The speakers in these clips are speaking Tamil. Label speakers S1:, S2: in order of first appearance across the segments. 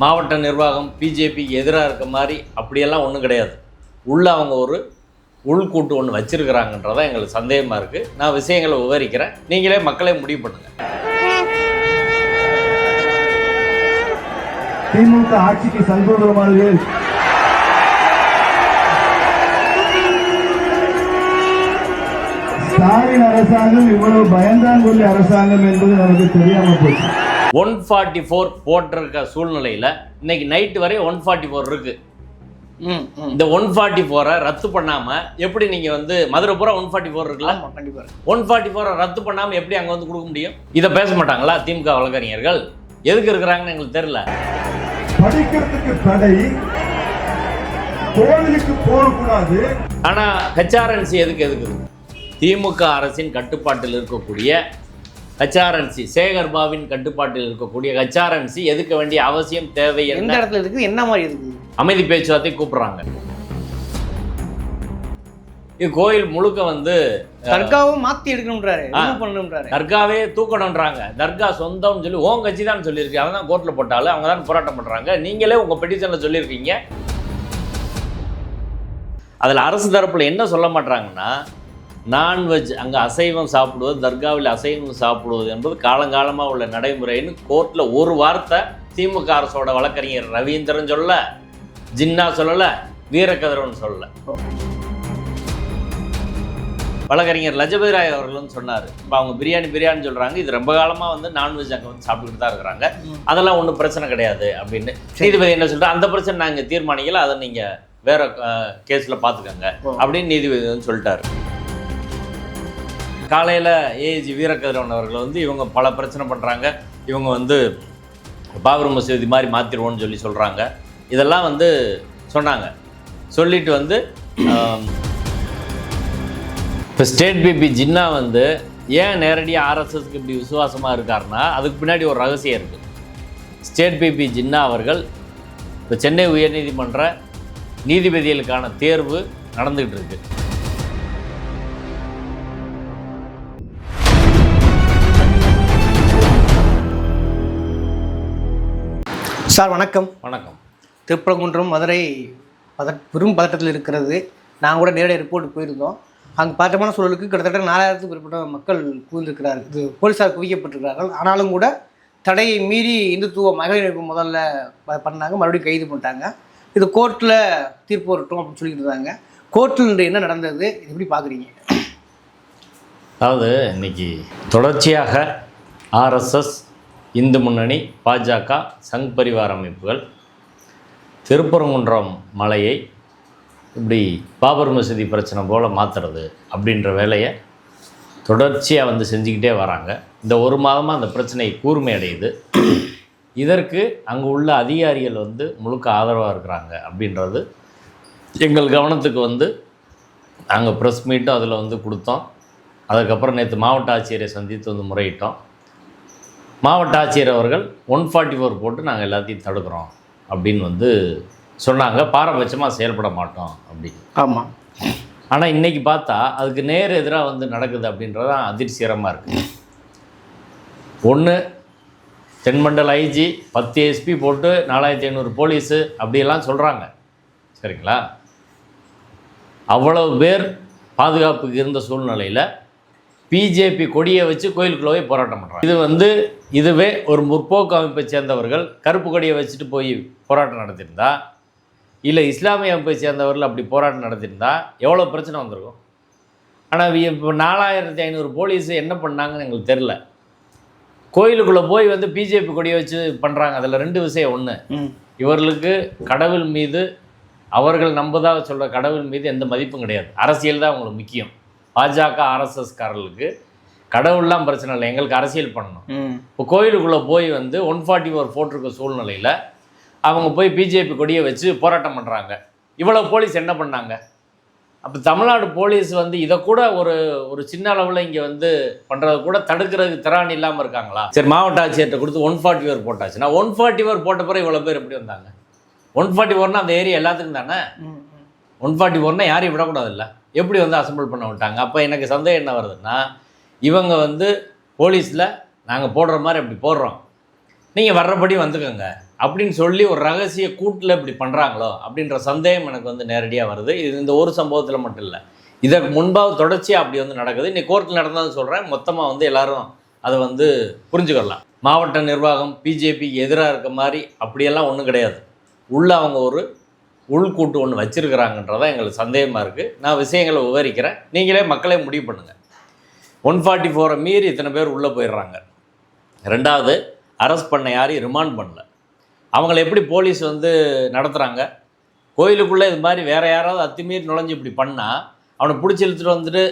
S1: மாவட்ட நிர்வாகம் பிஜேபிக்கு எதிராக இருக்க மாதிரி அப்படியெல்லாம் ஒன்றும் கிடையாது. உள்ள அவங்க ஒரு உள்கூட்டு ஒன்று வச்சுருக்கிறாங்கன்றதான் எங்களுக்கு சந்தேகமாக இருக்குது நான் விஷயங்களை விவரிக்கிறேன். நீங்களே மக்களே முடிவு பண்ணுங்கள்
S2: திமுக ஆட்சிக்கு சங்கோதரமானது ஸ்டாலின் அரசாங்கம் இவ்வளவு பயந்தாங்குள்ளி அரசாங்கம் என்பது நமக்கு தெரியாமல் போச்சு.
S1: ஒன் ஃபார்ட்டி ஃபோர் போட்டிருக்க சூழ்நிலையில் இன்னைக்கு நைட்டு வரை ஒன் ஃபார்ட்டி ஃபோர்
S3: ம்
S1: இந்த ஒன் ஃபார்ட்டி ஃபோரை ரத்து பண்ணாமல் எப்படி நீங்கள் வந்து மதுரை பூரா ஒன் ஃபார்ட்டி ஃபோர் இருக்குல்ல?
S3: கண்டிப்பாக
S1: ஒன் ஃபார்ட்டி ஃபோரை ரத்து பண்ணாமல் எப்படி அங்கே வந்து கொடுக்க முடியும்? இதை பேச மாட்டாங்களா திமுக வழக்கறிஞர்கள்? எதுக்கு இருக்கிறாங்கன்னு எங்களுக்கு தெரியல.
S2: படிக்கிறதுக்கு தடை கோவிலுக்கு போகக்கூடாது.
S1: ஆனால் ஹெச்ஆர்என்சி எதுக்கு எதுக்குது திமுக அரசின் கட்டுப்பாட்டில் இருக்கக்கூடிய ஹெச்ஆர்என்சி சேகர் பாபின் கட்டுப்பாட்டில் இருக்கக்கூடிய ஹெச்ஆர்என்சி எதுக்க வேண்டிய அவசியம் தேவை
S3: எந்த இடத்துல இருக்குது என்ன மாதிரி இருக்குது
S1: அமைதி பேச்சுவார்த்தை கூப்பிடுறாங்க. இது கோயில் முழுக்க வந்து
S3: தர்காவும் மாற்றி எடுக்கணுன்றாரு என்ன பண்ணணுன்றாரு
S1: தர்காவே தூக்கணுன்றாங்க தர்கா சொந்தம்னு சொல்லி ஓன் கட்சி தான் சொல்லியிருக்கு. அவங்க தான் கோர்ட்டில் போட்டாலும் அவங்க தான் போராட்டம் பண்ணுறாங்க நீங்களே உங்கள் பெட்டிஷனில் சொல்லியிருக்கீங்க. அதில் அரசு தரப்பில் என்ன சொல்ல மாட்றாங்கன்னா நான்வெஜ் அங்கே அசைவம் சாப்பிடுவது தர்காவில் அசைவம் சாப்பிடுவது என்பது காலங்காலமாக உள்ள நடைமுறைன்னு கோர்ட்டில் ஒரு வார்த்தை திமுக அரசோட வழக்கறிஞர் ரவீந்திரன் சொல்ல ஜின்னா சொல்லலை வீரகதிரவன் சொல்லலை. வழக்கறிஞர் லஜபதி ராய் அவர்களும் சொன்னார் இப்போ அவங்க பிரியாணி பிரியாணி சொல்கிறாங்க இது ரொம்ப காலமாக வந்து நான்வெஜ் அங்கே வந்து சாப்பிட்டுக்கிட்டு தான் இருக்கிறாங்க. அதெல்லாம் ஒன்றும் பிரச்சனை கிடையாது அப்படின்னு. நீதிபதி என்ன சொல்கிறார் அந்த பிரச்சனை நாங்கள் தீர்மானிக்கல. அதை நீங்கள் வேற கேஸில் பார்த்துக்கோங்க. அப்படின்னு நீதிபதி வந்து சொல்லிட்டாரு. காலையில் ஏஜி வீரகதிரவன் அவர்கள் வந்து இவங்க பல பிரச்சனை பண்ணுறாங்க இவங்க வந்து பாபர் மசூதி மாதிரி மாற்றிடுவோன்னு சொல்லி சொல்கிறாங்க இதெல்லாம் வந்து சொன்னாங்க. சொல்லிட்டு வந்து இப்போ ஸ்டேட் பிபி ஜின்னா வந்து ஏன் நேரடியாக ஆர்எஸ்எஸ்க்கு இப்படி விசுவாசமாக இருக்காருன்னா அதுக்கு பின்னாடி ஒரு ரகசியம் இருக்குது ஸ்டேட் பிபி ஜின்னா அவர்கள் இப்போ சென்னை உயர்நீதிமன்ற நீதிபதிகளுக்கான தேர்வு நடந்துகிட்டு இருக்குது
S3: சார் வணக்கம்.
S1: வணக்கம்.
S3: திருப்பரங்குன்றம் மதுரை பத பெரும் பதட்டத்தில் இருக்கிறது. நாங்கள் கூட நேரடி ரிப்போர்ட் போயிருந்தோம். அங்கே பதட்டமான சூழலுக்கு கிட்டத்தட்ட நாலாயிரத்துக்கு மேற்பட்ட மக்கள் குவிந்திருக்கிறார்கள். இது போலீஸார் குவிக்கப்பட்டிருக்கிறார்கள். ஆனாலும் கூட தடையை மீறி இந்துத்துவ மகளிர் அமைப்பு முதல்ல பண்ணாங்க. மறுபடியும் கைது பண்ணிட்டாங்க. இது கோர்ட்டில் தீர்ப்பு வரட்டும் அப்படின்னு சொல்லிட்டு இருந்தாங்க. கோர்ட்டில் இன்று என்ன நடந்தது? இது எப்படி பார்க்குறீங்க
S1: அதாவது இன்னைக்கு தொடர்ச்சியாக ஆர்எஸ்எஸ் இந்து முன்னணி பாஜக சங் பரிவார அமைப்புகள். திருப்பரங்குன்றம் மலையை இப்படி பாபர் மசூதி பிரச்சனை போல் மாற்றுறது அப்படின்ற வேலையை தொடர்ச்சியாக வந்து செஞ்சுக்கிட்டே வராங்க. இந்த ஒரு மாதமாக அந்த பிரச்சனை கூர்மையடையுது இதற்கு அங்கே உள்ள அதிகாரிகள் வந்து முழுக்க ஆதரவாக இருக்கிறாங்க அப்படின்றது எங்கள் கவனத்துக்கு வந்து நாங்கள் ப்ரெஸ் மீட்டும் அதில் வந்து கொடுத்தோம். அதுக்கப்புறம் நேற்று மாவட்ட ஆட்சியரை சந்தித்து வந்து முறையிட்டோம். மாவட்ட ஆட்சியர் அவர்கள் ஒன் ஃபார்ட்டி ஃபோர் போட்டு நாங்கள் எல்லாத்தையும் தடுக்கிறோம் அப்படின்னு வந்து சொன்னாங்க. பாரபட்சமாக செயல்பட மாட்டோம் அப்படின்னு.
S3: ஆமாம்
S1: ஆனால் இன்றைக்கி பார்த்தா அதுக்கு நேர் எதிராக வந்து நடக்குது அப்படின்றது தான் அதிர்ச்சிகரமாக இருக்குது ஒன்று தென்மண்டல ஐஜி பத்து எஸ்பி போட்டு நாலாயிரத்தி ஐநூறு போலீஸு அப்படியெல்லாம் சொல்கிறாங்க சரிங்களா? அவ்வளவு பேர் பாதுகாப்புக்கு இருந்த சூழ்நிலையில் பிஜேபி கொடியை வச்சு கோயிலுக்குள்ளே போய் போராட்டம் பண்ணுறாங்க இது வந்து இதுவே ஒரு முற்போக்கு அமைப்பை சேர்ந்தவர்கள் கருப்பு கொடியை வச்சுட்டு போய் போராட்டம் நடத்தியிருந்தா இல்லை இஸ்லாமிய அமைப்பை சேர்ந்தவர்கள் அப்படி போராட்டம் நடத்தியிருந்தா எவ்வளோ பிரச்சனை வந்திருக்கும்? ஆனால் இப்போ நாலாயிரத்தி ஐநூறு போலீஸ் என்ன பண்ணாங்கன்னு எங்களுக்கு தெரில கோயிலுக்குள்ளே போய் வந்து பிஜேபி கொடியை வச்சு பண்ணுறாங்க அதில் ரெண்டு விஷயம் ஒன்று இவர்களுக்கு கடவுள் மீது அவர்கள் நம்பதாக சொல்கிற கடவுள் மீது எந்த மதிப்பும் கிடையாது. அரசியல் தான் அவங்களுக்கு முக்கியம். பாஜக ஆர்எஸ்எஸ்காரர்களுக்கு கடவுள்லாம் பிரச்சனை இல்லை. எங்களுக்கு அரசியல் பண்ணணும். இப்போ கோயிலுக்குள்ளே போய் வந்து ஒன் ஃபார்ட்டி ஃபோர் போட்டிருக்க சூழ்நிலையில் அவங்க போய் பிஜேபி கொடியை வச்சு போராட்டம் பண்ணுறாங்க இவ்வளோ போலீஸ் என்ன பண்ணாங்க? அப்போ தமிழ்நாடு போலீஸ் வந்து இதை கூட ஒரு ஒரு சின்ன அளவில் இங்கே வந்து பண்ணுறது கூட தடுக்கிறதுக்கு திராணி இல்லாமல் இருக்காங்களா? சரி மாவட்ட ஆட்சியர்கிட்ட கொடுத்து ஒன் ஃபார்ட்டி ஃபோர் போட்டாச்சுன்னா ஒன் ஃபார்ட்டி ஃபோர் போட்ட பிறகு இவ்வளோ பேர் எப்படி வந்தாங்க? ஒன் ஃபார்ட்டி ஃபோர்னா அந்த ஏரியா எல்லாத்துக்கும் தானே? ஒன் ஃபார்ட்டி ஃபோர்னா யாரையும் விடக்கூடாதுல்ல? எப்படி வந்து அசம்பிள் பண்ண விட்டாங்க? அப்போ எனக்கு சந்தேகம் என்ன வருதுன்னா இவங்க வந்து போலீஸில் நாங்கள் போடுற மாதிரி அப்படி போடுறோம். நீங்கள் வர்றபடி வந்துக்கோங்க. அப்படின்னு சொல்லி ஒரு ரகசிய கூட்டில் இப்படி பண்ணுறாங்களோ அப்படின்ற சந்தேகம் எனக்கு வந்து நேரடியாக வருது. இது இந்த ஒரு சம்பவத்தில் மட்டும் இல்லை. இதற்கு முன்பாக தொடர்ச்சியாக அப்படி வந்து நடக்குது. இன்னைக்கு கோர்ட்டில் நடந்ததுன்னு சொல்கிறேன் மொத்தமாக வந்து எல்லோரும் அதை வந்து புரிஞ்சுக்கலாம் மாவட்ட நிர்வாகம் பிஜேபிக்கு எதிராக இருக்க மாதிரி அப்படியெல்லாம் ஒன்றும் கிடையாது. உள்ள அவங்க ஒரு உள்கூட்டு ஒன்று வச்சுருக்கிறாங்கன்றதான் எங்களுக்கு சந்தேகமாக இருக்குது நான் விஷயங்களை விவரிக்கிறேன். நீங்களே மக்களே முடிவு பண்ணுங்கள் ஒன் ஃபார்ட்டி ஃபோரை மீறி இத்தனை பேர் உள்ளே போயிடுறாங்க. ரெண்டாவது அரெஸ்ட் பண்ண யாரையும் ரிமாண்ட் பண்ணல. அவங்கள எப்படி போலீஸ் வந்து நடத்துகிறாங்க கோயிலுக்குள்ளே இது மாதிரி வேறு யாராவது அத்துமீறி நுழைஞ்சு இப்படி பண்ணால் அவனை பிடிச்சி இழுத்துட்டு வந்துட்டு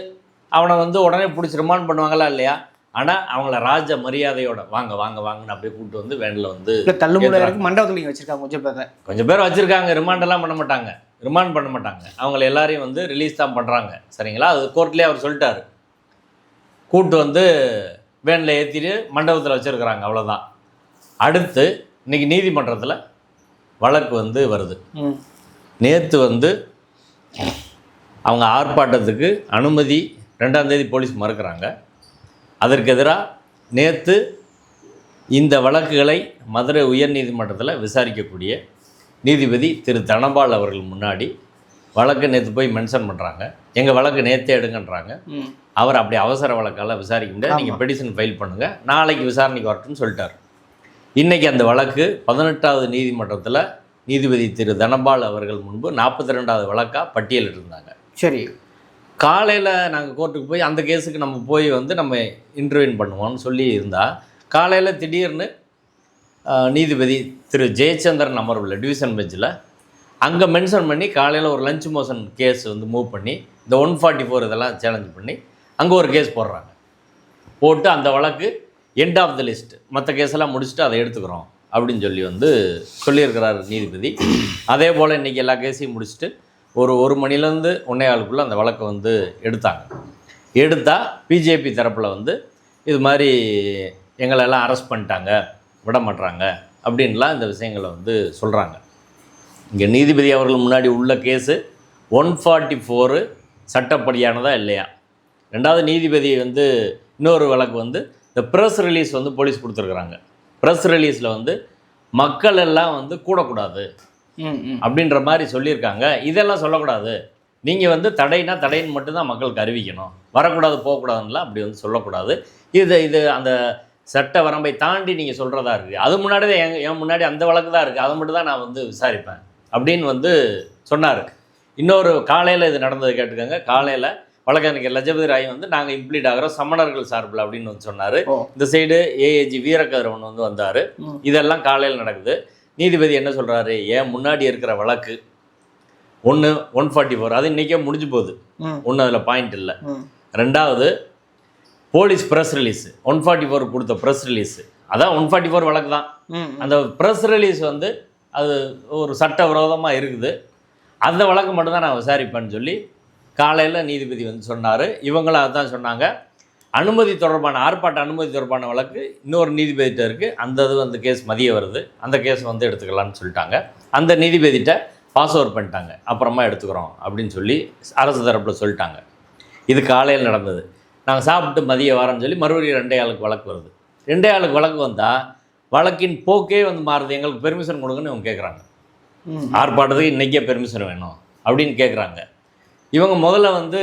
S1: அவனை வந்து உடனே பிடிச்சி ரிமாண்ட் பண்ணுவாங்களா இல்லையா? ஆனால் அவங்கள ராஜ மரியாதையோட வாங்க வாங்க வாங்கன்னு அப்படியே கூப்பிட்டு வந்து வேனில் வந்து
S3: தள்ளுமுள்ள மண்டபத்தில் நீங்கள் வச்சிருக்காங்க கொஞ்சம் பேர்.
S1: கொஞ்சம் பேர் வச்சுருக்காங்க ரிமாண்டெல்லாம் பண்ண மாட்டாங்க. ரிமாண்ட் பண்ண மாட்டாங்க. அவங்கள எல்லாரையும் வந்து ரிலீஸ் தான் பண்ணுறாங்க சரிங்களா? அது கோர்ட்லேயே அவர் சொல்லிட்டாரு. கூட்டு வந்து வேனில் ஏற்றிட்டு மண்டபத்தில் வச்சுருக்குறாங்க அவ்வளோதான் அடுத்து இன்னைக்கு நீதிமன்றத்தில் வழக்கு வந்து வருது. நேற்று வந்து அவங்க ஆர்ப்பாட்டத்துக்கு அனுமதி ரெண்டாம் தேதி போலீஸ் மறுக்கிறாங்க. அதற்கு எதிராக நேற்று இந்த வழக்குகளை மதுரை உயர்நீதிமன்றத்தில் விசாரிக்கக்கூடிய நீதிபதி திரு தனபால் அவர்கள் முன்னாடி வழக்கு நேற்று போய் மென்ஷன் பண்ணுறாங்க எங்கள் வழக்கு நேற்றே எடுங்கன்றாங்க. அவர் அப்படி அவசர வழக்கெல்லாம் விசாரிக்க முடியாது. நீங்கள் பெடிஷன் ஃபைல் பண்ணுங்கள் நாளைக்கு விசாரணைக்கு வரட்டும்னு சொல்லிட்டார். இன்றைக்கி அந்த வழக்கு பதினெட்டாவது நீதிமன்றத்தில் நீதிபதி திரு தனபால் அவர்கள் முன்பு நாற்பத்தி ரெண்டாவது வழக்காக பட்டியலிட்டிருந்தாங்க.
S3: சரி.
S1: காலையில் நாங்கள் கோர்ட்டுக்கு போய் அந்த கேஸுக்கு நம்ம போய் வந்து நம்ம இன்டர்வியூன் பண்ணுவோம்னு சொல்லி இருந்தால் காலையில் திடீர்னு நீதிபதி திரு ஜெயச்சந்திரன் அமர்வில் டிவிஷன் பெஞ்சில் அங்கே மென்ஷன் பண்ணி காலையில் ஒரு லஞ்ச் மோஷன் கேஸ் வந்து மூவ் பண்ணி இந்த ஒன் ஃபார்ட்டி ஃபோர் இதெல்லாம் சேலஞ்ச் பண்ணி அங்கே ஒரு கேஸ் போடுறாங்க. போட்டு அந்த வழக்கு எண்ட் ஆஃப் த லிஸ்ட் மற்ற கேஸெல்லாம் முடிச்சுட்டு அதை எடுத்துக்கிறோம் அப்படின்னு சொல்லி வந்து சொல்லியிருக்கிறார் நீதிபதி. அதே போல் இன்றைக்கி எல்லா கேஸையும் முடிச்சுட்டு ஒரு ஒரு மணிலேருந்து ஒன்றே ஆளுக்குள்ளே அந்த வழக்கை வந்து எடுத்தாங்க. எடுத்தால் பிஜேபி தரப்பில் வந்து இது மாதிரி எங்களெல்லாம் அரெஸ்ட் பண்ணிட்டாங்க விட மாட்டுறாங்க அப்படின்லாம் இந்த விஷயங்களை வந்து சொல்கிறாங்க இங்கே நீதிபதி அவர்கள் முன்னாடி உள்ள கேஸு ஒன் ஃபார்ட்டி ஃபோரு சட்டப்படியானதா இல்லையா? ரெண்டாவது நீதிபதி வந்து இன்னொரு வழக்கு வந்து இந்த ப்ரெஸ் ரிலீஸ் வந்து போலீஸ் கொடுத்துருக்குறாங்க. ப்ரெஸ் ரிலீஸில் வந்து மக்கள் எல்லாம் வந்து கூடக்கூடாது. அப்படின்ற மாதிரி சொல்லியிருக்காங்க. இதெல்லாம் சொல்லக்கூடாது. நீங்கள் வந்து தடைனா தடைன்னு மட்டும்தான் மக்களுக்கு அறிவிக்கணும். வரக்கூடாது போகக்கூடாதுன்னெலாம் அப்படி வந்து சொல்லக்கூடாது. இது இது அந்த சட்ட வரம்பை தாண்டி நீங்கள் சொல்கிறதா இருக்குது அது முன்னாடி தான் என் என் முன்னாடி அந்த வழக்கு தான் இருக்குது அதை மட்டும் தான் நான் வந்து விசாரிப்பேன். அப்படின்னு வந்து சொன்னார். இன்னொரு காலையில் இது நடந்தது கேட்டுக்கோங்க. காலையில் வழக்கறிஞர் லஜபதி ராய் வந்து நாங்கள் இம்ப்ளீட் ஆகிறோம். சமணர்கள் சார்பில் அப்படின்னு வந்து சொன்னார். இந்த சைடு ஏஏஜி வீரக்கதிரவன் வந்து வந்தார். இதெல்லாம் காலையில் நடக்குது. நீதிபதி என்ன சொல்கிறாரு ஏன் முன்னாடி இருக்கிற வழக்கு ஒன்று ஒன் ஃபார்ட்டி ஃபோர் அது இன்றைக்கே முடிஞ்சு போகுது.
S3: ம்.
S1: ஒன்றும் அதில் பாயிண்ட் இல்லை. ரெண்டாவது police press release one forty four கொடுத்த ப்ரெஸ் ரிலீஸ் அதான் ஒன் ஃபார்ட்டி ஃபோர் வழக்கு தான். அந்த ப்ரெஸ் ரிலீஸ் வந்து அது ஒரு சட்ட விரோதமாக இருக்குது. அந்த வழக்கு மட்டும்தான் நான் விசாரிப்பேன்னு சொல்லி காலையில் நீதிபதி வந்து சொன்னார். இவங்களும் அதான் சொன்னாங்க. அனுமதி தொடர்பான ஆர்ப்பாட்ட அனுமதி தொடர்பான வழக்கு இன்னொரு நீதிபதிகிட்ட இருக்குது அந்த இது அந்த கேஸ் மதிய வருது. அந்த கேஸ் வந்து எடுத்துக்கலாம்னு சொல்லிட்டாங்க. அந்த நீதிபதிகிட்ட பாஸ் ஓவர் பண்ணிட்டாங்க. அப்புறமா எடுத்துக்கிறோம் அப்படின்னு சொல்லி அரசு தரப்பில் சொல்லிட்டாங்க. இது காலையில் நடந்தது. நாங்கள் சாப்பிட்டு மதிய வாரம்னு சொல்லி மறுபடியும் ரெண்டே ஆளுக்கு வழக்கு வருது. ரெண்டே ஆளுக்கு வழக்கு வந்தால் வழக்கின் போக்கே வந்து மாறுது. எங்களுக்கு பெர்மிஷன் கொடுங்கன்னு இவங்க கேட்குறாங்க ஆர்ப்பாட்டத்துக்கு இன்றைக்கே பெர்மிஷன் வேணும் அப்படின்னு கேட்குறாங்க இவங்க முதல்ல வந்து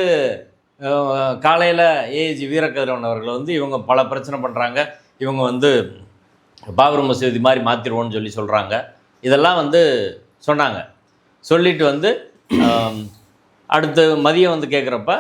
S1: காலையில் ஏஜி வீரக்கதிரவன் அவர்கள் வந்து இவங்க பல பிரச்சனை பண்ணுறாங்க இவங்க வந்து பாபர் மசூதி மாதிரி மாற்றிடுவோன்னு சொல்லி சொல்கிறாங்க இதெல்லாம் வந்து சொன்னாங்க. சொல்லிட்டு வந்து அடுத்து மதியம் வந்து கேட்குறப்ப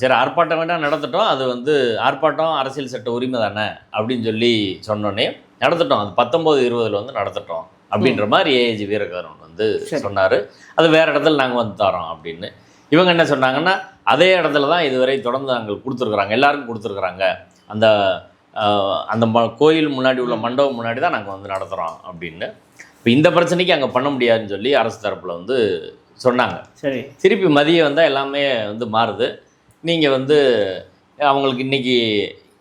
S1: சரி ஆர்ப்பாட்டம் வேண்டாம் நடத்தட்டும். அது வந்து ஆர்ப்பாட்டம் அரசியல் சட்ட உரிமை தானே அப்படின்னு சொல்லி சொன்னோன்னே நடத்தட்டும். அது பத்தொம்போது இருபதில் வந்து நடத்தட்டும் அப்படின்ற மாதிரி ஏஏஜி வீரகரன் வந்து. சொன்னார். அது வேறு இடத்துல நாங்கள் வந்து தரோம் அப்படின்னு. இவங்க என்ன சொன்னாங்கன்னா அதே இடத்துல தான் இதுவரை தொடர்ந்து நாங்கள் கொடுத்துருக்குறாங்க எல்லாருக்கும் கொடுத்துருக்குறாங்க. அந்த அந்த ம கோயில் முன்னாடி உள்ள மண்டபம் முன்னாடி தான் நாங்கள் வந்து நடத்துகிறோம் அப்படின்னு. இப்போ இந்த பிரச்சனைக்கு அங்கே பண்ண முடியாதுன்னு சொல்லி அரசு தரப்பில் வந்து சொன்னாங்க.
S3: சரி.
S1: திருப்பி மதியம் வந்தால் எல்லாமே வந்து மாறுது. நீங்கள் வந்து அவங்களுக்கு இன்றைக்கி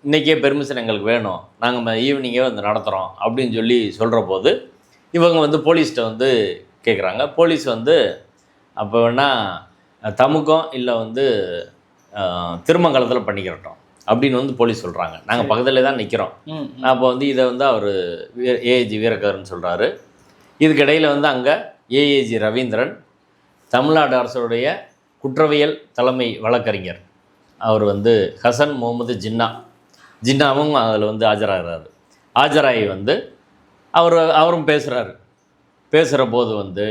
S1: இன்றைக்கே பெர்மிஷன் எங்களுக்கு வேணும். நாங்கள் ஈவினிங்கே வந்து நடத்துகிறோம் அப்படின்னு சொல்லி சொல்கிற போது இவங்க வந்து போலீஸ்கிட்ட வந்து கேட்குறாங்க போலீஸ் வந்து அப்போ வேணால் தமுக்கம் இல்லை வந்து திருமங்கலத்தில் பண்ணிக்கிறட்டும் அப்படின்னு வந்து போலீஸ் சொல்கிறாங்க நாங்கள் பக்கத்தில் தான் நிற்கிறோம். அப்போ வந்து இதை வந்து அவர் ஏஜி வீரக்கர்னு சொல்கிறாரு இதுக்கிடையில் வந்து அங்கே ஏஏஜி ரவீந்திரன் தமிழ்நாடு அரசுடைய குற்றவியல் தலைமை வழக்கறிஞர். அவர் வந்து ஹசன் முகமது ஜின்னா. ஜின்னாவும் அதில் வந்து ஆஜராகிறாரு. ஆஜராகி வந்து அவர் அவரும் பேசுகிறாரு பேசுகிற போது வந்து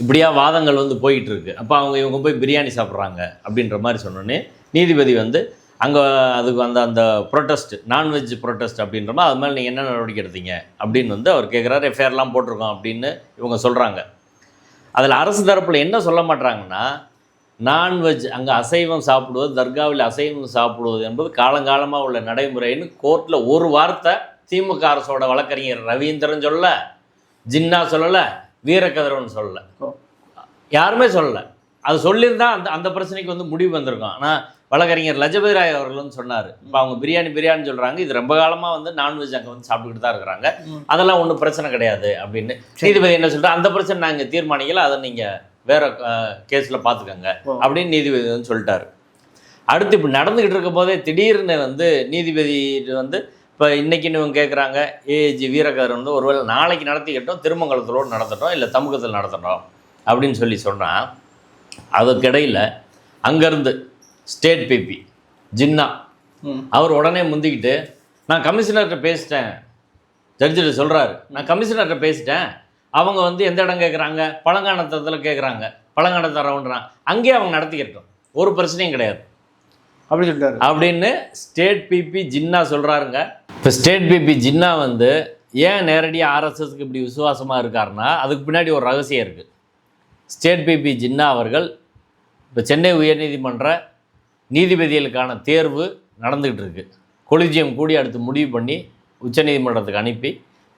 S1: இப்படியா வாதங்கள் வந்து போயிட்டு இருக்கு அப்போ அவங்க இவங்க போய் பிரியாணி சாப்பிட்றாங்க அப்படின்ற மாதிரி சொன்னோன்னே நீதிபதி வந்து அங்கே அதுக்கு அந்த அந்த ப்ரொட்டஸ்ட் நான்வெஜ் ப்ரொட்டஸ்ட் அப்படின்ற மாதிரி அது மேலே நீங்கள் என்ன நடவடிக்கை எடுத்தீங்க? அப்படின்னு வந்து அவர் கேட்குறாரு எஃப்ஐஆர்லாம் போட்டிருக்கோம் அப்படின்னு இவங்க சொல்கிறாங்க அதில் அரசு தரப்பில் என்ன சொல்ல மாட்டாங்கன்னா நான்வெஜ் அங்கே அசைவம் சாப்பிடுவது தர்காவில் அசைவம் சாப்பிடுவது என்பது காலங்காலமாக உள்ள நடைமுறைன்னு கோர்ட்டில் ஒரு வார்த்தை திமுக அரசோட வழக்கறிஞர் ரவீந்திரன் சொல்ல ஜின்னா சொல்லலை வீரகதிரவன் சொல்லலை. யாருமே சொல்லலை. அது சொல்லியிருந்தா அந்த அந்த பிரச்சனைக்கு வந்து முடிவு வந்திருக்கும். ஆனால் வழக்கறிஞர் லஜபதி ராய் அவர்கள் வந்து சொன்னார். இப்போ அவங்க பிரியாணி பிரியாணி சொல்கிறாங்க இது ரொம்ப காலமாக வந்து நான்வெஜ் அங்கே வந்து சாப்பிட்டுக்கிட்டு தான் இருக்கிறாங்க. அதெல்லாம் ஒன்றும் பிரச்சனை கிடையாது அப்படின்னு. நீதிபதி என்ன சொல்கிறார் அந்த பிரச்சனை நாங்கள் தீர்மானிக்கல. அதை நீங்கள் வேற கேஸில் பார்த்துக்கோங்க. அப்படின்னு நீதிபதி வந்து சொல்லிட்டாரு. அடுத்து இப்போ நடந்துக்கிட்டு இருக்க போதே திடீர்னு வந்து நீதிபதி வந்து இப்போ இன்னைக்குன்னு இவங்க கேட்குறாங்க ஏஜி வீரகர் வந்து ஒருவேளை நாளைக்கு நடத்திக்கிட்டோம் திருமங்கலத்திலோடு நடத்தட்டும் இல்லை தமுகத்தில் நடத்தட்டும் அப்படின்னு சொல்லி சொன்னால் அதுக்கிடையில் அங்கேருந்து ஸ்டேட் பிபி ஜின்னா. அவர் உடனே முந்திக்கிட்டு நான் கமிஷனர்கிட்ட பேசிட்டேன். ஜட்ஜிட்ட சொல்கிறாரு நான் கமிஷனர்கிட்ட பேசிட்டேன். அவங்க வந்து எந்த இடம் கேட்குறாங்க பழங்கானத்தத்தில் கேட்குறாங்க பழங்கானத்தரவுன்றான். அங்கேயே அவங்க நடத்திக்கிட்டோம். ஒரு பிரச்சனையும் கிடையாது.
S3: அப்படி சொல்லிட்டாரு.
S1: அப்படின்னு ஸ்டேட் பிபி ஜின்னா சொல்கிறாருங்க இப்போ ஸ்டேட் பிபி ஜின்னா வந்து ஏன் நேரடியாக ஆர்எஸ்எஸ்க்கு இப்படி விசுவாசமாக இருக்காருன்னா அதுக்கு பின்னாடி ஒரு ரகசியம் இருக்குது ஸ்டேட் பிபி ஜின்னா அவர்கள் இப்போ சென்னை உயர்நீதிமன்ற நீதிபதிகளுக்கான தேர்வு நடந்துக்கிட்டு இருக்கு. கொலிஜியம் கூடி அடுத்து முடிவு பண்ணி உச்சநீதிமன்றத்துக்கு அனுப்பி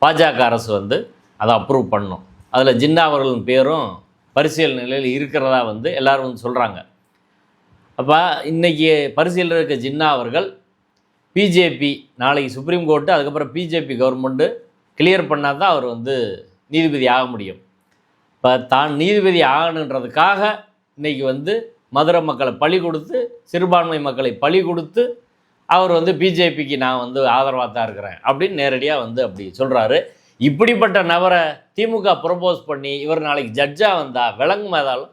S1: பாஜக அரசு வந்து அதை அப்ரூவ் பண்ணும். அதில் ஜின்னா அவர்களின் பேரும் பரிசீலனை நிலையில் இருக்கிறதா வந்து எல்லோரும் வந்து சொல்கிறாங்க அப்போ இன்றைக்கி பரிசீலனை இருக்க ஜின்னா அவர்கள் பிஜேபி நாளைக்கு சுப்ரீம் கோர்ட்டு அதுக்கப்புறம் பிஜேபி கவர்மெண்ட்டு கிளியர் பண்ணால் தான் அவர் வந்து நீதிபதி ஆக முடியும். இப்போ தான் நீதிபதி ஆகணுன்றதுக்காக இன்னைக்கு வந்து மதுரை மக்களை பழி கொடுத்து சிறுபான்மை மக்களை பழி கொடுத்து அவர் வந்து பிஜேபிக்கு நான் வந்து ஆதரவாக தான் இருக்கிறேன் அப்படின்னு நேரடியாக வந்து அப்படி சொல்கிறாரு இப்படிப்பட்ட நபரை திமுக ப்ரொபோஸ் பண்ணி இவர் நாளைக்கு ஜட்ஜாக வந்தால் விளங்கும் ஏதாலும்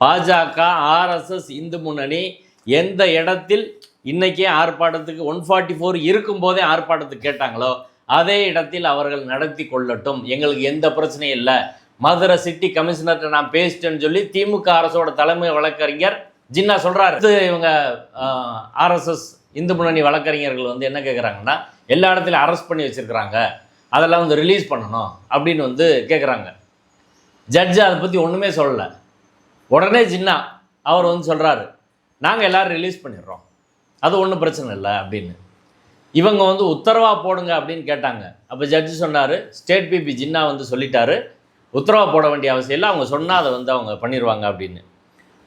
S1: பாஜக ஆர்எஸ்எஸ் இந்து முன்னணி எந்த இடத்தில் இன்றைக்கே ஆர்ப்பாட்டத்துக்கு ஒன் ஃபார்ட்டி ஃபோர் இருக்கும்போதே ஆர்ப்பாட்டத்துக்கு கேட்டாங்களோ அதே இடத்தில் அவர்கள் நடத்தி கொள்ளட்டும். எங்களுக்கு எந்த பிரச்சனையும் இல்லை. மதுரை சிட்டி கமிஷனர்கிட்ட நான் பேசிட்டேன்னு சொல்லி திமுக அரசோட தலைமை வழக்கறிஞர் ஜின்னா சொல்கிறாரு இவங்க ஆர்எஸ்எஸ் இந்து முன்னணி வழக்கறிஞர்கள் வந்து என்ன கேட்குறாங்கன்னா எல்லா இடத்துலையும் அரெஸ்ட் பண்ணி வச்சுருக்குறாங்க. அதெல்லாம் வந்து ரிலீஸ் பண்ணணும் அப்படின்னு வந்து கேட்குறாங்க ஜட்ஜ் அதை பற்றி ஒன்றுமே சொல்லலை. உடனே ஜின்னா அவர் வந்து சொல்கிறாரு நாங்கள் எல்லாரும் ரிலீஸ் பண்ணிடுறோம். அது ஒன்றும் பிரச்சனை இல்லை அப்படின்னு. இவங்க வந்து உத்தரவா போடுங்க அப்படின்னு கேட்டாங்க. அப்போ ஜட்ஜு சொன்னார் ஸ்டேட் பிபி ஜின்னா வந்து சொல்லிட்டாரு உத்தரவா போட வேண்டிய அவசியம் இல்லை அவங்க சொன்னால் அதை வந்து அவங்க பண்ணிடுவாங்க அப்படின்னு.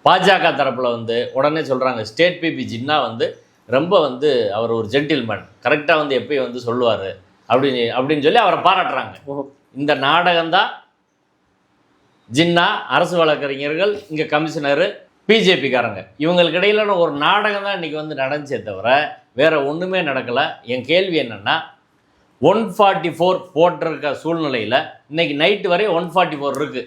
S1: பாஜக தரப்பில் வந்து உடனே சொல்கிறாங்க ஸ்டேட் பிபி ஜின்னா வந்து ரொம்ப வந்து அவர் ஒரு ஜென்டில்மேன் கரெக்டாக வந்து எப்பயும் வந்து சொல்லுவார் அப்படின்னு அப்படின்னு சொல்லி அவரை பாராட்டுறாங்க. இந்த நாடகம்தான் ஜின்னா அரசு வழக்கறிஞர்கள் இங்கே கமிஷனரு பிஜேபிக்காரங்க. இவங்களுக்கு இடையிலான ஒரு நாடகம் தான் இன்றைக்கி வந்து நடந்துச்சே தவிர வேற ஒன்றுமே நடக்கலை. என் கேள்வி என்னென்னா ஒன் ஃபார்ட்டி ஃபோர் போட்டிருக்க சூழ்நிலையில் இன்னைக்கு நைட்டு வரை ஒன் ஃபார்ட்டி ஃபோர் இருக்குது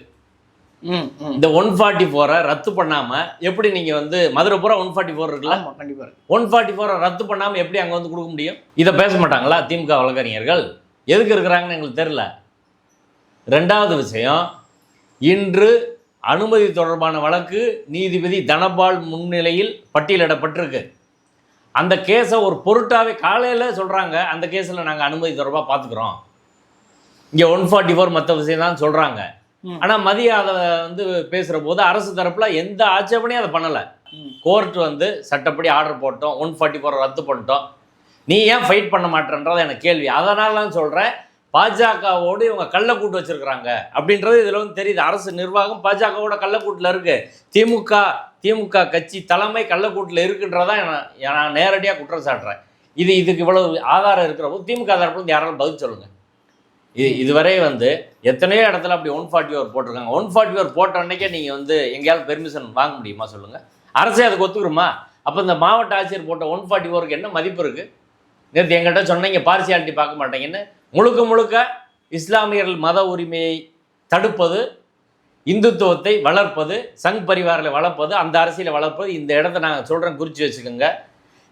S1: இந்த ஒன் ஃபார்ட்டி ஃபோரை ரத்து பண்ணாமல் எப்படி நீங்கள் வந்து மதுரை பூரா ஒன் ஃபார்ட்டி ஃபோர் இருக்குல்ல?
S3: ஆமாம் கண்டிப்பாக
S1: ஒன் ஃபார்ட்டி ஃபோரை ரத்து பண்ணாமல் எப்படி அங்கே வந்து கொடுக்க முடியும்? இதை பேச மாட்டாங்களா திமுக வழக்கறிஞர்கள்? எதுக்கு இருக்கிறாங்கன்னு எங்களுக்கு தெரில ரெண்டாவது விஷயம் இன்று அனுமதி தொடர்பான வழக்கு நீதிபதி தனபால் முன்னிலையில் பட்டியலிடப்பட்டிருக்கு. அந்த கேஸை ஒரு பொருட்டாவே காலையில் சொல்கிறாங்க அந்த கேஸில் நாங்கள் அனுமதி தொடர்பாக பார்த்துக்குறோம் இங்கே ஒன் ஃபார்ட்டி ஃபோர் மற்ற விஷயம் தான் சொல்கிறாங்க. ஆனால் மதியம் அதை வந்து பேசுகிற போது அரசு தரப்பில் எந்த ஆட்சேபனையும் அதை பண்ணலை. கோர்ட் வந்து சட்டப்படி ஆர்டர் போட்டோம். ஒன் ஃபார்ட்டி ஃபோர் ரத்து பண்ணிட்டோம். நீ ஏன் ஃபைட் பண்ண மாட்டேன்றது எனக்கு கேள்வி. அதனால தான் சொல்கிறேன் பாஜகவோடு இவங்க கள்ளக்கூட்டு வச்சுருக்கிறாங்க அப்படின்றது இதில் வந்து தெரியுது. அரசு நிர்வாகம் பாஜகவோட கள்ளக்கூட்டில் இருக்குது திமுக திமுக கட்சி தலைமை கள்ளக்கூட்டில் இருக்குன்றதான் நான் நான் நேரடியாக குற்றம் சாட்டுறேன். இது இதுக்கு இவ்வளவு ஆதாரம் இருக்கிற போது திமுக தரப்புல யாராலும் பதில் சொல்லுங்கள் இது இதுவரை வந்து எத்தனையோ இடத்துல அப்படி ஒன் ஃபார்ட்டி ஃபோர் போட்டிருக்காங்க. ஒன் ஃபார்ட்டி ஃபோர் போட்ட அன்னைக்கே நீங்கள் வந்து எங்கேயாவது பெர்மிஷன் வாங்க முடியுமா சொல்லுங்கள் அரசே அதுக்கு ஒத்துக்குருமா? அப்போ இந்த மாவட்ட ஆட்சியர் போட்ட ஒன் ஃபார்ட்டி ஓருக்கு என்ன மதிப்பு இருக்குது நேற்று எங்கள்கிட்ட சொன்னீங்க பார்சியாலிட்டி பார்க்க மாட்டேங்கன்னு முழுக்க முழுக்க இஸ்லாமியர்கள் மத உரிமையை தடுப்பது இந்துத்துவத்தை வளர்ப்பது சங் பரிவாரில் வளர்ப்பது அந்த அரசியலை வளர்ப்பது இந்த இடத்த நான் சொல்கிறேன் குறித்து வச்சுக்கோங்க.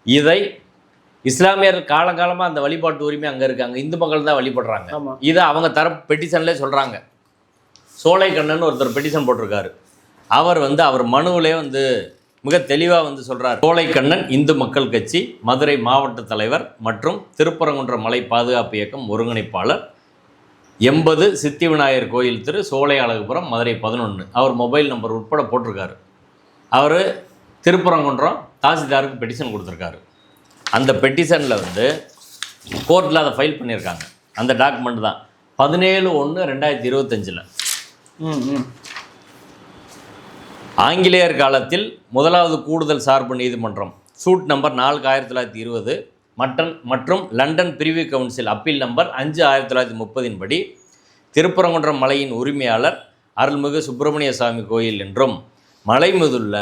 S1: இதை இஸ்லாமியர்கள் காலங்காலமாக அந்த வழிபாட்டு உரிமை அங்கே இருக்காங்க. இந்து மக்கள் தான் வழிபடுறாங்க. இதை அவங்க தரப்பு பெட்டிஷன்லேயே சொல்கிறாங்க சோலை கண்ணன் ஒருத்தர் பெட்டிஷன் போட்டிருக்காரு. அவர் வந்து அவர் மனுவிலே வந்து மிக தெளிவாக வந்து சொல்கிறார் சோலை இந்து மக்கள் கட்சி மதுரை மாவட்ட தலைவர் மற்றும் திருப்பரங்குன்ற மலை பாதுகாப்பு இயக்கம் ஒருங்கிணைப்பாளர். எண்பது சித்தி விநாயகர் கோயில் திரு சோலை அழகுபுரம் மதுரை பதினொன்று அவர் மொபைல் நம்பர் உட்பட போட்டிருக்காரு. அவர் திருப்பரங்குன்றம் தாசில்தாருக்கு பெட்டிஷன் கொடுத்துருக்காரு. அந்த பெட்டிஷனில் வந்து கோர்ட்டில் அதை ஃபைல் பண்ணியிருக்காங்க. அந்த டாக்குமெண்ட் தான். பதினேழு ஒன்று ரெண்டாயிரத்தி இருபத்தஞ்சில். ஆங்கிலேயர் காலத்தில் முதலாவது கூடுதல் சார்பு நீதிமன்றம். சூட் நம்பர் நான்கு ஆயிரத்தி தொள்ளாயிரத்தி இருபது மட்டன் மற்றும் லண்டன் பிரிவு கவுன்சில் அப்பீல் நம்பர் அஞ்சு ஆயிரத்தி தொள்ளாயிரத்தி முப்பதின் படி திருப்பரங்குன்றம் மலையின் உரிமையாளர் அருள்மிகு சுப்பிரமணிய சாமி கோயில் என்றும் மலை மீதுள்ள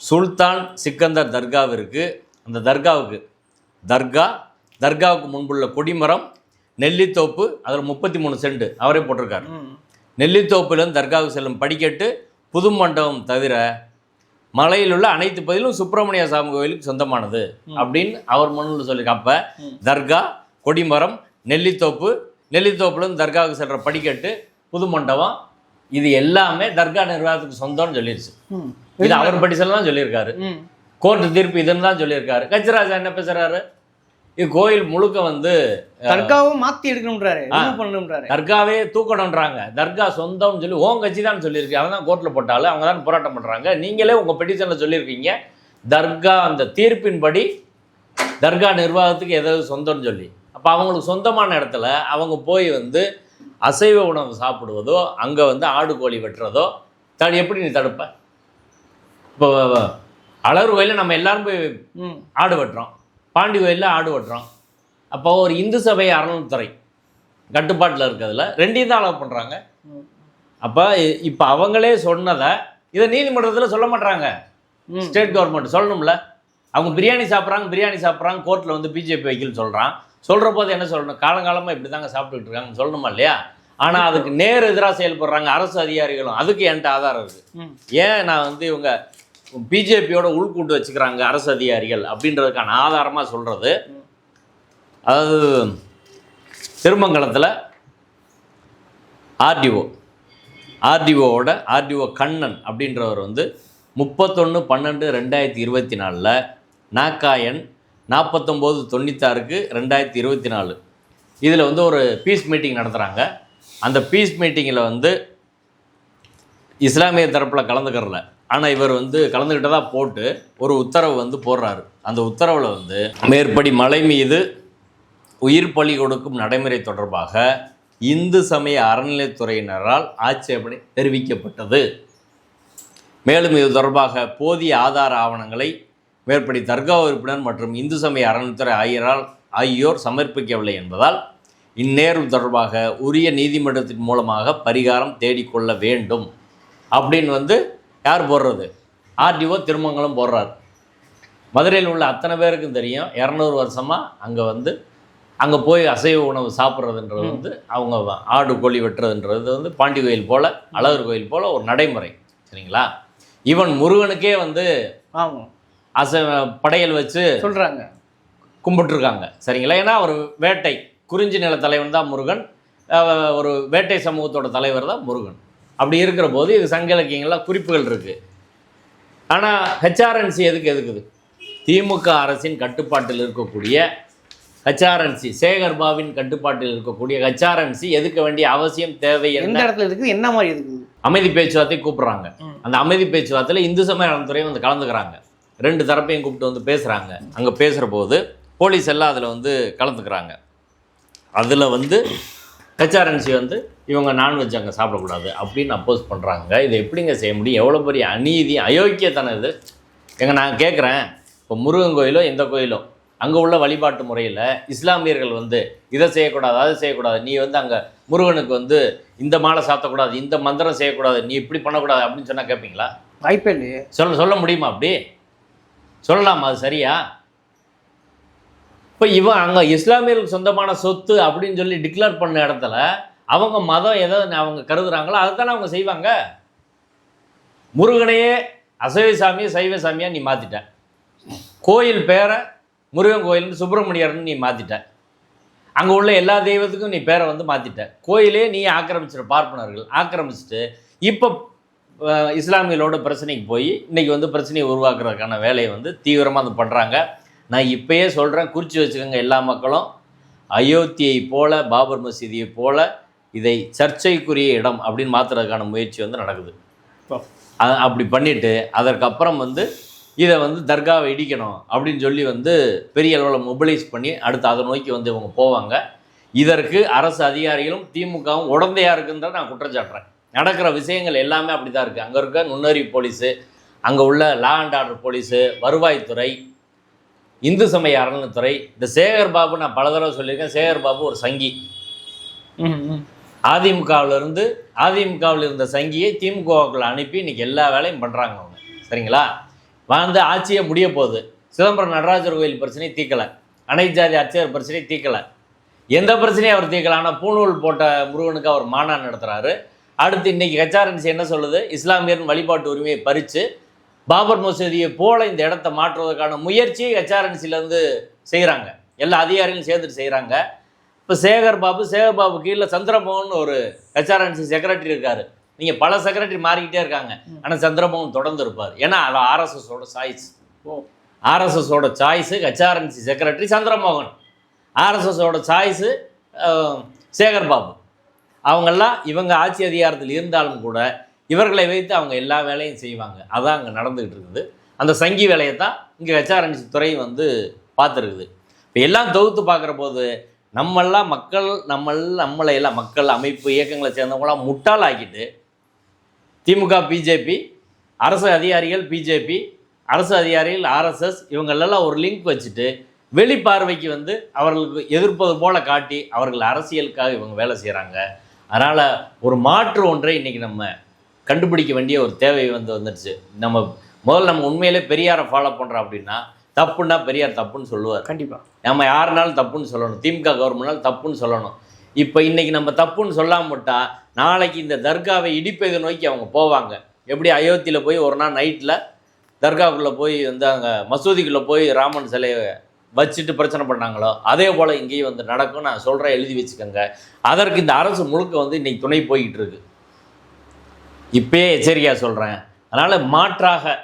S1: சுல்தான் சிக்கந்தர் தர்காவிற்கு அந்த தர்காவுக்கு தர்கா தர்காவுக்கு முன்புள்ள கொடிமரம் நெல்லித்தோப்பு அதில் முப்பத்தி மூணு சென்ட் அவரே போட்டிருக்காரு. நெல்லித்தோப்பிலிருந்து தர்காவுக்கு செல்லும் படிக்கட்டு புது மண்டபம் தவிர மலையில் உள்ள அனைத்து பகுதியிலும் சுப்பிரமணிய சாமி கோயிலுக்கு சொந்தமானது அப்படின்னு அவர் மனுவில் சொல்லியிருக்க அப்போ. தர்கா கொடிமரம் நெல்லித்தோப்பு நெல்லித்தோப்புலேருந்து தர்காவுக்கு செல்கிற படிக்கட்டு புது மண்டபம் இது எல்லாமே தர்கா நிர்வாகத்துக்கு சொந்தம்னு சொல்லிருச்சு.
S3: ம்.
S1: இது அவர் படிச்சல் தான் சொல்லியிருக்காரு. கோர்ட்டு தீர்ப்பு இதுன்னு தான் சொல்லியிருக்காரு. கச்சிராஜா என்ன பேசுறாரு? இது கோயில் முழுக்க வந்து
S3: தர்காவும் மாத்தி எடுக்கணும்ன்றாரு என்ன பண்ணணும்ன்றாரு.
S1: தர்காவே தூக்கணுன்றாங்க தர்கா சொந்தம்னு சொல்லி ஓன் கட்சி தான் சொல்லியிருக்கு. அவன் தான் கோர்ட்டில் போட்டாலும் அவங்க தான் போராட்டம் பண்ணுறாங்க நீங்களே உங்கள் பெட்டிஷனில் சொல்லியிருக்கீங்க தர்கா அந்த தீர்ப்பின்படி தர்கா நிர்வாகத்துக்கு ஏதாவது சொந்தம்னு சொல்லி. அப்போ அவங்களுக்கு சொந்தமான இடத்துல அவங்க போய் வந்து அசைவ உணவு சாப்பிடுவதோ அங்கே வந்து ஆடு கோழி வெட்டுறதோ தடு எப்படி நீ தடுப்ப? இப்போ அழகு கோயிலில் நம்ம எல்லாரும் போய் ஆடு வெட்டுறோம். பாண்டி கோயிலில் ஆடு வெட்டுறோம் அப்போ ஒரு இந்து சபை அறநிலைத்துறை கட்டுப்பாட்டில் இருக்கிறதுல ரெண்டையும் தான் அலோவ் பண்ணுறாங்க. அப்போ இப்போ அவங்களே சொன்னதை இதை நீதிமன்றத்தில் சொல்ல மாட்டாங்க ஸ்டேட் கவர்மெண்ட் சொல்லணும்ல. அவங்க பிரியாணி சாப்பிட்றாங்க பிரியாணி சாப்பிட்றாங்க கோர்ட்டில் வந்து பிஜேபி வைக்கல் சொல்கிறான் சொல்கிற போது என்ன சொல்லணும்? காலங்காலமாக இப்படி தாங்க சாப்பிட்டுட்டு இருக்காங்கன்னு சொல்லணுமா இல்லையா? ஆனால் அதுக்கு நேர் எதிராக செயல்படுறாங்க அரசு அதிகாரிகளும். அதுக்கு என்கிட்ட ஆதாரம் இருக்குது ஏன் நான் வந்து இவங்க பிஜேபியோட உள்கூட்டு வச்சுக்கிறாங்க அரசு அதிகாரிகள் அப்படின்றதுக்கான ஆதாரமாக சொல்கிறது அதாவது திருமங்கலத்தில் ஆர்டிஓ ஆர்டிஓவோட ஆர்டிஓ கண்ணன் அப்படின்றவர் வந்து முப்பத்தொன்று பன்னெண்டு ரெண்டாயிரத்தி இருபத்தி நாலில் நாக்காயன் நாற்பத்தொம்போது தொண்ணூத்தாறுக்கு ரெண்டாயிரத்தி இருபத்தி நாலு. இதில் வந்து ஒரு பீஸ் மீட்டிங் நடத்துகிறாங்க அந்த பீஸ் மீட்டிங்கில் வந்து இஸ்லாமிய தரப்பில் கலந்துக்கிறல ஆனால் இவர் வந்து கலந்துக்கிட்டதாக போட்டு ஒரு உத்தரவு வந்து போடுறாரு. அந்த உத்தரவில் வந்து மேற்படி மலை மீது உயிர் பலி கொடுக்கும் நடைமுறை தொடர்பாக இந்து சமய அறநிலைத்துறையினரால் ஆட்சேபனை தெரிவிக்கப்பட்டது. மேலும் இது தொடர்பாக போதிய ஆதார ஆவணங்களை மேற்படி தர்கா உறுப்பினர் மற்றும் இந்து சமய அறநிலைத்துறை ஆகியோரால் ஆகியோர் சமர்ப்பிக்கவில்லை என்பதால் இந்நேரம் தொடர்பாக உரிய நீதிமன்றத்தின் மூலமாக பரிகாரம் தேடிக்கொள்ள வேண்டும். அப்படின்னு வந்து யார் போடுறது? ஆர்டிஓ திருமங்கலம் போடுறார். மதுரையில் உள்ள அத்தனை பேருக்கும் தெரியும். இரநூறு வருஷமாக அங்கே வந்து அங்கே போய் அசைவ உணவு சாப்பிட்றதுன்றது வந்து அவங்க ஆடு கோழி வெட்டுறதுன்றது வந்து பாண்டி கோயில் போல் அழகர் கோயில் போல் ஒரு நடைமுறை. சரிங்களா? ஈவன் முருகனுக்கே வந்து
S3: ஆமாம்
S1: அசை படையல் வச்சு
S3: சொல்றாங்க.
S1: கும்பிட்டுருக்காங்க. சரிங்களா? ஏன்னா ஒரு வேட்டை குறிஞ்சி நில தலைவன் தான் முருகன். ஒரு வேட்டை சமூகத்தோட தலைவர் தான் முருகன். அப்படி இருக்கிற போது இது சங்க இலக்கியங்கள்ல குறிப்புகள் இருக்குது ஆனால் ஹெச்ஆர்என்சி எதுக்கு எதுக்குது? திமுக அரசின் கட்டுப்பாட்டில் இருக்கக்கூடிய ஹெச்ஆர்என்சி சேகர் பாபின் கட்டுப்பாட்டில் இருக்கக்கூடிய ஹெச்ஆர்என்சி எதுக்க வேண்டிய அவசியம் தேவை
S3: எந்த
S1: என்ன
S3: இடத்துல இருக்குது? என்ன மாதிரி இருக்குது?
S1: அமைதி பேச்சுவார்த்தை கூப்பிடுறாங்க. அந்த அமைதி பேச்சுவார்த்தையில் இந்து சமய நலத்துறையும் வந்து கலந்துக்கிறாங்க. ரெண்டு தரப்பையும் கூப்பிட்டு வந்து பேசுகிறாங்க அங்கே பேசுகிற போது போலீஸ் எல்லாம் அதில் வந்து கலந்துக்கிறாங்க. அதில் வந்து ஹெச்ஆர்என்சி வந்து இவங்க நான்வெஜ் அங்கே சாப்பிடக்கூடாது அப்படின்னு அப்போஸ் பண்ணுறாங்க இதை எப்படிங்க செய்ய முடியும்? எவ்வளோ பெரிய அநீதி அயோக்கியத்தனம் இது? எங்க நான் கேட்குறேன் இப்போ முருகன் கோயிலோ எந்த கோயிலோ அங்கே உள்ள வழிபாட்டு முறையில் இஸ்லாமியர்கள் வந்து இதை செய்யக்கூடாது அதை செய்யக்கூடாது நீ வந்து அங்கே முருகனுக்கு வந்து இந்த மாலை சாத்தக்கூடாது இந்த மந்திரம் செய்யக்கூடாது நீ இப்படி பண்ணக்கூடாது அப்படின்னு சொன்னால் கேட்பீங்களா
S3: வாய்ப்பே இல்லையே.
S1: சொல்ல சொல்ல முடியுமா அப்படி? சொல்லலாமா? அது சரியா? இப்போ இவன் அங்கே இஸ்லாமியர்களுக்கு சொந்தமான சொத்து அப்படின்னு சொல்லி டிக்ளேர் பண்ண இடத்துல அவங்க மதம் எதை அவங்க கருதுறாங்களோ அதை தானே அவங்க செய்வாங்க. முருகனையே அசைவ சாமியை சைவ சாமியாக நீ மாற்றிட்ட கோயில் பேரை முருகன் கோயில்னு சுப்பிரமணியர்னு நீ மாற்றிட்ட அங்கே உள்ள எல்லா தெய்வத்துக்கும் நீ பேரை வந்து மாற்றிட்ட கோயிலே நீ ஆக்கிரமிச்சிட்ட பார்ப்பனர்கள். ஆக்கிரமிச்சிட்டு இப்போ இஸ்லாமியர்களோட பிரச்சனைக்கு போய் இன்றைக்கி வந்து பிரச்சனையை உருவாக்குறதுக்கான வேலையை வந்து தீவிரமாக அது பண்ணுறாங்க நான் இப்பயே சொல்கிறேன் குறித்து வச்சுக்கோங்க எல்லா மக்களும். அயோத்தியை போல பாபர் மசீதியை போல இதை சர்ச்சைக்குரிய இடம் அப்படின்னு மாற்றுறதுக்கான முயற்சி வந்து நடக்குது. அப்படி பண்ணிட்டு அதற்கப்புறம் வந்து இதை வந்து தர்காவை இடிக்கணும் அப்படின்னு சொல்லி வந்து பெரிய அளவில் மொபிலைஸ் பண்ணி அடுத்து அதை நோக்கி வந்து இவங்க போவாங்க. இதற்கு அரசு அதிகாரிகளும் திமுகவும் உடந்தையாக இருக்குன்றத நான் குற்றச்சாட்டுறேன் நடக்கிற விஷயங்கள் எல்லாமே அப்படி தான் இருக்குது அங்கே இருக்க நுண்ணறிவு போலீஸு அங்கே உள்ள லா அண்ட் ஆர்டர் போலீஸு வருவாய்த்துறை இந்து சமய அறநிலைத்துறை இந்த சேகர் பாபு நான் பல தடவை சொல்லியிருக்கேன். சேகர் பாபு ஒரு சங்கி.
S3: ம்
S1: அதிமுகவில் இருந்து அதிமுகவில் இருந்த சங்கியை திமுகவுக்குள்ள அனுப்பி இன்னைக்கு எல்லா வேலையும் பண்ணுறாங்க அவங்க. சரிங்களா? வந்து ஆட்சியே முடிய போகுது. சிதம்பரம் நடராஜர் கோயில் பிரச்சனையை தீர்க்கலை அனைத்து ஜாதி அர்ச்சகர் பிரச்சனையை தீர்க்கலை எந்த பிரச்சனையும் அவர் தீர்க்கல ஆனால் பூணூல் போட்ட முருகனுக்கு அவர் மாநாடு நடத்துகிறாரு அடுத்து இன்னைக்கு ஹெச்ஆர்என்சி என்ன சொல்லுது? இஸ்லாமியரின் வழிபாட்டு உரிமையை பறித்து பாபர் மசூதியை போல இந்த இடத்த மாற்றுவதற்கான முயற்சியை ஹெச்ஆர்என்சிலேருந்து செய்கிறாங்க எல்லா அதிகாரிகளும் சேர்ந்துட்டு செய்கிறாங்க இப்போ சேகர் பாபு சேகர் பாபு கீழே சந்திரமோகன் ஒரு ஹெச்ஆர்என்சி செக்ரட்டரி இருக்காரு. நீங்கள் பல செக்ரட்டரி மாறிக்கிட்டே இருக்காங்க. ஆனால் சந்திரமோகன் தொடர்ந்து இருப்பார். ஏன்னா அது ஆர்எஸ்எஸோட சாய்ஸ் ஆர்எஸ்எஸோட சாய்ஸு ஹெச்ஆர்என்சி செக்ரட்டரி சந்திரமோகன். ஆர்எஸ்எஸோட சாய்ஸு சேகர் பாபு. அவங்கெல்லாம் இவங்க ஆட்சி அதிகாரத்தில் இருந்தாலும் கூட இவர்களை வைத்து அவங்க எல்லா வேலையும் செய்வாங்க. அதான் அங்கே நடந்துகிட்டு இருக்குது. அந்த சங்கி வேலையை தான் இங்கே ஹெச்ஆர்என்சி துறை வந்து பார்த்துருக்குது. இப்போ எல்லாம் தொகுத்து பார்க்குற போது நம்மெல்லாம் மக்கள் நம்ம நம்மளை எல்லாம் மக்கள் அமைப்பு இயக்கங்களை சேர்ந்தவங்களாம் முட்டாளாக்கிட்டு திமுக பிஜேபி அரசு அதிகாரிகள் பிஜேபி அரசு அதிகாரிகள் ஆர்எஸ்எஸ் இவங்களெல்லாம் ஒரு லிங்க் வச்சுட்டு வெளிப்பார்வைக்கு வந்து அவர்களுக்கு எதிர்ப்பது போல காட்டி அவர்கள் அரசியலுக்காக இவங்க வேலை செய்கிறாங்க அதனால் ஒரு மாற்று ஒன்றை இன்றைக்கி நம்ம கண்டுபிடிக்க வேண்டிய ஒரு தேவை வந்து வந்துடுச்சு. நம்ம முதல்ல நம்ம உண்மையிலே பெரியாரை ஃபாலோ பண்ணுறோம் அப்படின்னா தப்புன்னா பெரியார் தப்புன்னு சொல்லுவார்.
S3: கண்டிப்பாக
S1: நம்ம யாருனாலும் தப்புன்னு சொல்லணும். திமுக கவர்மெண்ட்னாலும் தப்புன்னு சொல்லணும். இப்போ இன்னைக்கு நம்ம தப்புன்னு சொல்லாம விட்டா நாளைக்கு இந்த தர்காவை இடிப்பதை நோக்கி அவங்க போவாங்க. எப்படி அயோத்தியில் போய் ஒரு நாள் நைட்டில் தர்காவுக்குள்ளே போய் வந்து அங்கே மசூதிக்குள்ளே போய் ராமன் சிலையை வச்சுட்டு பிரச்சனை பண்ணாங்களோ அதே போல் இங்கேயும் வந்து நடக்கும் நான் சொல்கிறேன் எழுதி வச்சுக்கோங்க. அதற்கு இந்த அரசு முழுக்க வந்து இன்னைக்கு துணை போய்கிட்டு இருக்கு. இப்பயே எச்சரிக்கையாக சொல்கிறேன் அதனால் மாற்றாக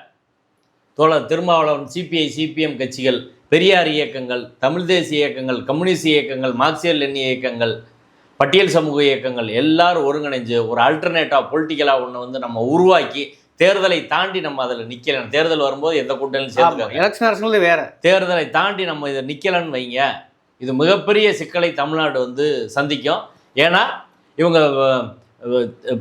S1: தோழர் திருமாவளவன் சிபிஐ சிபிஎம் கட்சிகள் பெரியார் இயக்கங்கள் தமிழ் தேசிய இயக்கங்கள் கம்யூனிஸ்ட் இயக்கங்கள் மார்க்சியல் லெனின் இயக்கங்கள் பட்டியல் சமூக இயக்கங்கள் எல்லாரும் ஒருங்கிணைஞ்சு ஒரு அல்டர்னேட்டாக பொலிட்டிக்கலாக ஒன்று வந்து நம்ம உருவாக்கி தேர்தலை தாண்டி நம்ம அதில் நிற்கலாம் தேர்தல் வரும்போது எந்த கூட்டணியும் சேர்த்துக்காங்க
S3: எலெக்ஷன் அரசுங்கிறது வேற.
S1: தேர்தலை தாண்டி நம்ம இதை நிற்கலன்னு வைங்க. இது மிகப்பெரிய சிக்கலை தமிழ்நாடு வந்து சந்திக்கும். ஏன்னா இவங்க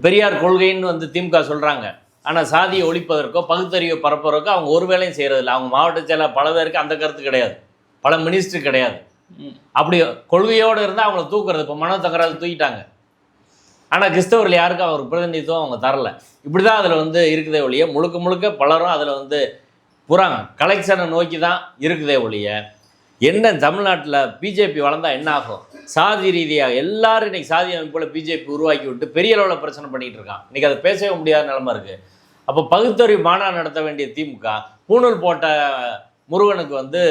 S1: பெரியார் கொள்கைன்னு வந்து திமுக சொல்கிறாங்க ஆனால் சாதியை ஒழிப்பதற்கோ பகுத்தறிவை பரப்புவதற்கோ அவங்க ஒரு வேலையும் செய்கிறதில்ல அவங்க மாவட்ட செயலர் பல பேருக்கு அந்த கருத்து கிடையாது. பல மினிஸ்டர் கிடையாது. அப்படி கொள்கையோடு இருந்தால் அவங்கள தூக்குறது. இப்போ மனோ தகராறு தூக்கிட்டாங்க. ஆனால் கிறிஸ்தவர்கள் யாருக்கும் அவர் பிரதிநிதித்துவம் அவங்க தரல. இப்படி தான் அதில் வந்து இருக்குதே ஒழிய முழுக்க முழுக்க பலரும் அதில் வந்து புறாங்க. கலெக்ஷனை நோக்கி தான் இருக்குதே ஒழிய என்ன தமிழ்நாட்டில் பிஜேபி வளர்ந்தா என்ன ஆகும்? சாதி ரீதியாக எல்லாரும் இன்றைக்கி சாதி அமைப்புல பிஜேபி உருவாக்கி விட்டு பெரிய அளவில் பிரச்சனை பண்ணிகிட்டு இருக்கான். இன்னைக்கு அதை பேசவே முடியாத நிலமை இருக்குது அப்போ பகுத்தறிவு மாநாடு நடத்த வேண்டிய திமுக பூணூல் போட்ட முருகனுக்கு வந்து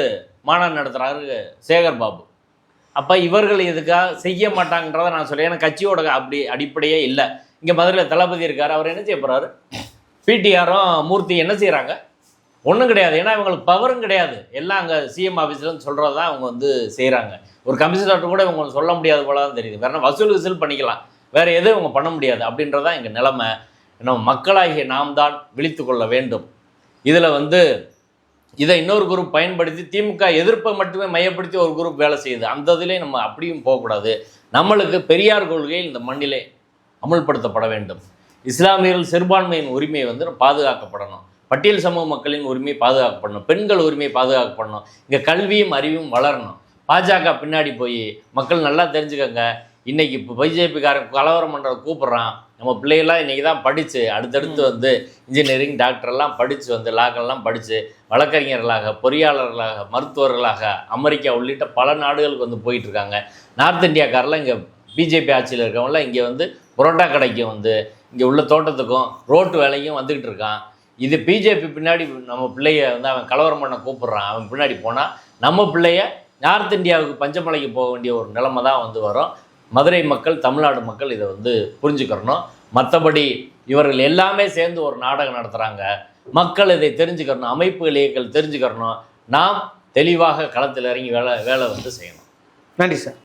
S1: மாநாடு நடத்துகிறாரு சேகர் பாபு. அப்போ இவர்கள் இதுக்காக செய்ய மாட்டாங்கன்றதை நான் சொல்கிறேன் ஏன்னா கட்சியோட அப்படி அடிப்படையே இல்லை. இங்கே மதுரையில் தளபதி இருக்கார். அவர் என்ன செய்ய போகிறாரு பிடிஆரும் மூர்த்தி என்ன செய்கிறாங்க ஒன்றும் கிடையாது. ஏன்னா இவங்களுக்கு பவரும் கிடையாது. எல்லாம் அங்கே சிஎம் ஆஃபீஸ்லன்னு சொல்கிறது தான் அவங்க வந்து செய்கிறாங்க ஒரு கமிஷனர் கூட இவங்க சொல்ல முடியாது போல தான் தெரியுது. வேற வசூல் வசூல் பண்ணிக்கலாம். வேறு எதுவும் இவங்க பண்ண முடியாது. அப்படின்றதான் எங்கள் நிலைமை. நம்ம மக்களாகிய நாம் தான் விழித்து கொள்ள வேண்டும். இதில் வந்து இதை இன்னொரு குரூப் பயன்படுத்தி திமுக எதிர்ப்பை மட்டுமே மையப்படுத்தி ஒரு குரூப் வேலை செய்யுது. அந்த இதிலே நம்ம அப்படியும் போகக்கூடாது. நம்மளுக்கு பெரியார் கொள்கையில் இந்த மண்ணிலே அமுல்படுத்தப்பட வேண்டும். இஸ்லாமியர்கள் சிறுபான்மையின் உரிமையை வந்து பாதுகாக்கப்படணும். பட்டியல் சமூக மக்களின் உரிமை பாதுகாக்கப்படணும். பெண்கள் உரிமை பாதுகாக்கப்படணும். இங்கே கல்வியும் அறிவும் வளரணும். பாஜக பின்னாடி போய் மக்கள் நல்லா தெரிஞ்சுக்கங்க. இன்னைக்கு இப்போ பிஜேபிக்காரன் கலவரம் பண்ணுற கூப்பிட்றான். நம்ம பிள்ளைகள்லாம் இன்றைக்கி தான் படித்து அடுத்தடுத்து வந்து இன்ஜினியரிங் டாக்டர்லாம் படித்து வந்து லாக்கெல்லாம் படித்து வழக்கறிஞர்களாக பொறியாளர்களாக மருத்துவர்களாக அமெரிக்கா உள்ளிட்ட பல நாடுகளுக்கு வந்து போயிட்டு இருக்காங்க நார்த் இந்தியாக்காரெல்லாம் இங்கே பிஜேபி ஆட்சியில் இருக்கவங்களாம் இங்கே வந்து புரோட்டா கடைக்கும் வந்து இங்கே உள்ள தோட்டத்துக்கும் ரோட்டு வேலைக்கும் வந்துக்கிட்டு இருக்கான் இது பிஜேபி பின்னாடி நம்ம பிள்ளைய வந்து அவன் கலவரம் பண்ண கூப்பிடுறான். அவன் பின்னாடி போனால் நம்ம பிள்ளைய நார்த் இந்தியாவுக்கு பஞ்சமலைக்கு போக வேண்டிய ஒரு நிலைமை தான் வந்து வரும். மதுரை மக்கள் தமிழ்நாடு மக்கள் இதை வந்து புரிஞ்சுக்கிறணும். மற்றபடி இவர்கள் எல்லாமே சேர்ந்து ஒரு நாடகம் நடத்துகிறாங்க மக்கள் இதை தெரிஞ்சுக்கிறணும். அமைப்புகள் இயக்கல் தெரிஞ்சுக்கிறணும். நாம் தெளிவாக களத்தில் இறங்கி வேலை வேலை வந்து செய்யணும்.
S3: நன்றி சார்.